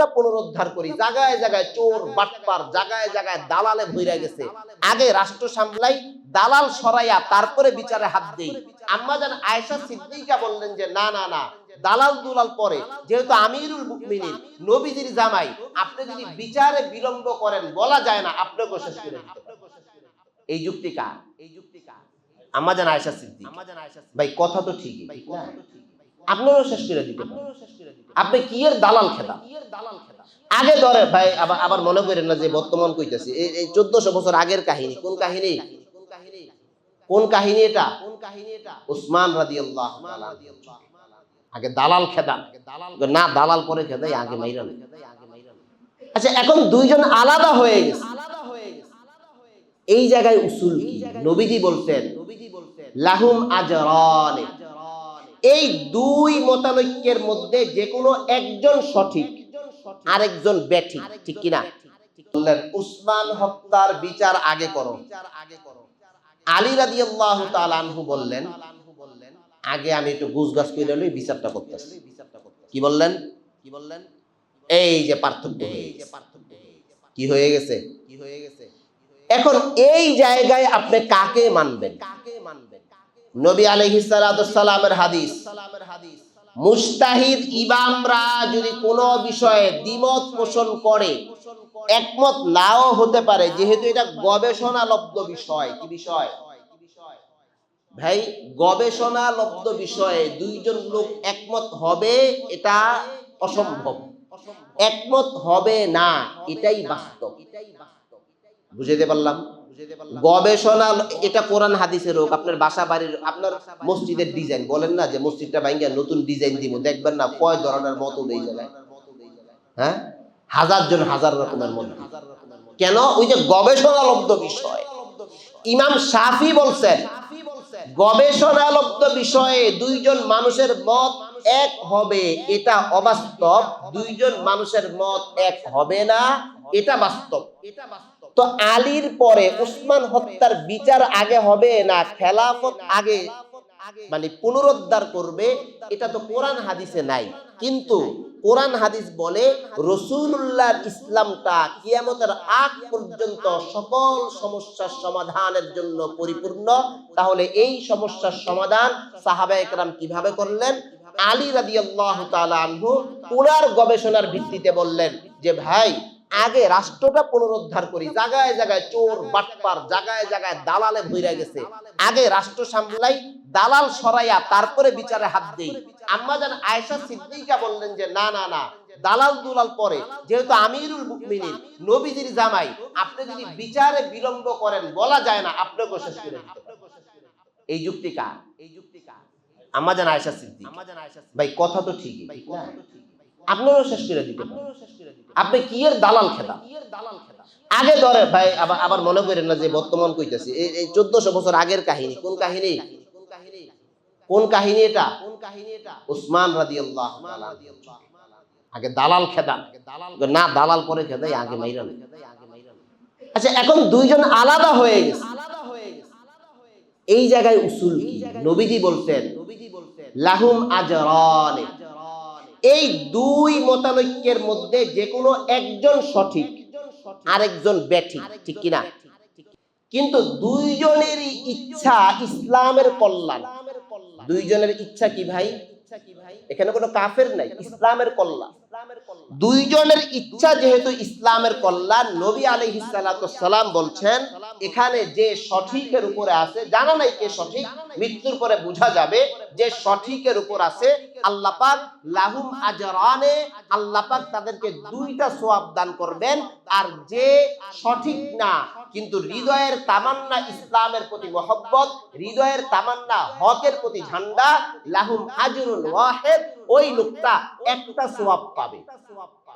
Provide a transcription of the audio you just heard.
রাষ্ট্রটা পুনরুদ্ধার করি। জায়গায় জায়গায় চোর, বাটপার, জায়গায় জায়গায় দালালে ভইরা গেছে। আগে রাষ্ট্র সামলাই, দালাল সরাইয়া তারপরে বিচারে হাত দেই। আম্মা জান আয়েশা সিদ্দিকা বললেন যে, না না না, দালাল দুলাল পরে। যেহেতু আমিরুল মুমিনিন, নবীজির জামাই, আপনি যদি বিচারে বিলম্ব করেন, বলা যায় না আপনাকে শেষ করে এই যুক্তি কার এই যুক্তি কার? আম্মা জান আয়েশা সিদ্দিক। ভাই, কথা তো ঠিকই আপনারও শেষ করে দিতে পারে আপনি কি এর দালাল খেতা আগে ধরে ভাই, আবার মনে করেন না যে বর্তমান কইতেছি। এই- চোদ্দশো বছর আগের কাহিনী। কোন কাহিনী? কোন কাহিনী এটা? উসমান রাদি আল্লাহ আগে দালাল খেদা না, দালাল পরে খেদাই আগে মাইরা নেই। আচ্ছা এখন দুইজন আলাদা হয়ে গেছে। এই জায়গায় উসুল নবীজি বলতেন লাহুম আজরান। এই দুই মতানৈক্যের মধ্যে যে কোনো একজন সঠিক, আরেকজন ব্যাঠিক ঠিক কিনা? বললেন, উসমান হত্যার বিচার আগে করো। আলী রাদিয়াল্লাহু তাআলা আনহু বললেন, আগে আমি একটু গুছ গাছ করে লই বিচারটা করতেছি। কি বললেন? কি বললেন এই যে পার্থক্য হয়ে গেছে। কি হয়ে গেছে? কি হয়ে গেছে এখন এই জায়গায় আপনি কাকে মানবেন? কাকে নবী আলাইহিস সালাতু সালামের হাদিস। মুস্তাহিদ ইমামরা যদি কোনো বিষয়ে দ্বিমত পোষণ করে, একমত নাও হতে পারে, যেহেতু এটা গবেষণালব্ধ বিষয়। কি বিষয়? ভাই, গবেষণালব্ধ বিষয়ে দুইজন লোক একমত হবে, এটা অসম্ভব। একমত হবে না, এটাই বাস্তব। বুঝাইতে পারলাম? গবেষণা এটা কোরআন হাদিসের হোক আপনার বাসা বাড়ির আপনার মসজিদের ডিজাইন বলেন না যে মসজিদটা ভাঙ্গা নতুন ডিজাইন দিব দেখবেন না কয় ধরনের মত এই জায়গায়। হ্যাঁ? হাজার জন হাজার রকমের মত। কেন? ওই যে গবেষণালব্ধ বিষয়। ইমাম শাফি বলছেন গবেষণালব্ধ বিষয়ে দুইজন মানুষের মত এক হবে এটা অবাস্তব। দুইজন মানুষের মত এক হবে না এটা বাস্তব এটা বাস্তব। তো আলীর পরে উসমান হত্যার বিচার আগে হবে না, খেলাফত আগে মানে পুনরুদ্ধার করবে, এটা তো কোরআন হাদিসে নাই। কিন্তু কোরআন হাদিস বলে রসুল্লাহর ইসলামটা কিয়ামতের আগ পর্যন্ত সকল সমস্যার সমাধানের জন্য পরিপূর্ণ। তাহলে এই সমস্যার সমাধান সাহাবা একরাম কীভাবে করলেন? আলী রাদিয়াল্লাহু তাআলা আনহু উনার গবেষণার ভিত্তিতে বললেন যে, ভাই আগে রাষ্ট্রটা পুনরুদ্ধার করি। জায়গায় জায়গায় চোর বাটপার জায়গায় জায়গায় দালালে ভইরা গেছে। আগে রাষ্ট্র সামলাই দালাল সরাইয়া তারপরে বিচারে হাত দেই। আম্মা জান আয়েশা সিদ্দিকা বললেন যে না না না দালাল দুলাল পরে। যেহেতু আমিরুল মুমিনিন নবীজির জামাই আপনি যদি বিচারে বিলম্ব করেন বলা যায় না আপনাকে শেষ করে। এই যুক্তি কার? এই যুক্তি কার? আম্মা জান আয়েশা সিদ্দিক। ভাই কথা তো ঠিকই ঠিক না? আপনারও শেষ করে দিতে আপনি কি এর দালাল খেতা আগে ধরে ভাই আবার মনে করেন না যে বর্তমান কইতেছি। এই- চোদ্দশো বছর আগের কাহিনী কোন কাহিনী? কোন কাহিনী এটা? কোন কাহিনী এটা? উসমান রাদি আল্লাহ আগে দালাল খেদা না দালাল পরে খেদাই আগে মাইরা নেই। আচ্ছা এখন দুইজন আলাদা হয়ে গেছে। এই জায়গায় উসুল নবীজি বলতেন লাহুম আজরান। এই দুই মতানৈক্যের মধ্যে যে কোনো একজন সঠিক, আরেকজন ব্যাঠিক ঠিক কিনা? কিন্তু দুইজনেরই ইচ্ছা ইসলামের কল্যাণ। দুইজনের ইচ্ছা কি ভাই? এখানে কোনো কাফের নাই, ইসলামের কল্যাণ। দুইজনের ইচ্ছা যেহেতু ইসলামের কল্যাণ নবী সালাতু সালাম বলছেন এখানে যে সঠিকের উপরে আছে জানা নাই কে সঠিক মৃত্যুর পরে বোঝা যাবে যে সঠিকের উপর আছে আল্লাহ পাক লাহুম আজরানে আল্লাহ পাক তাদেরকে দুইটা সওয়াব দান করবেন। আর যে সঠিক না কিন্তু হৃদয়ের তামান্না ইসলামের প্রতি মহব্বত হৃদয়ের তামান্না হকের প্রতি ঝান্ডা লাহুম আজরুল ওয়াহিদ ওই লোকটা একটা সওয়াব পাবে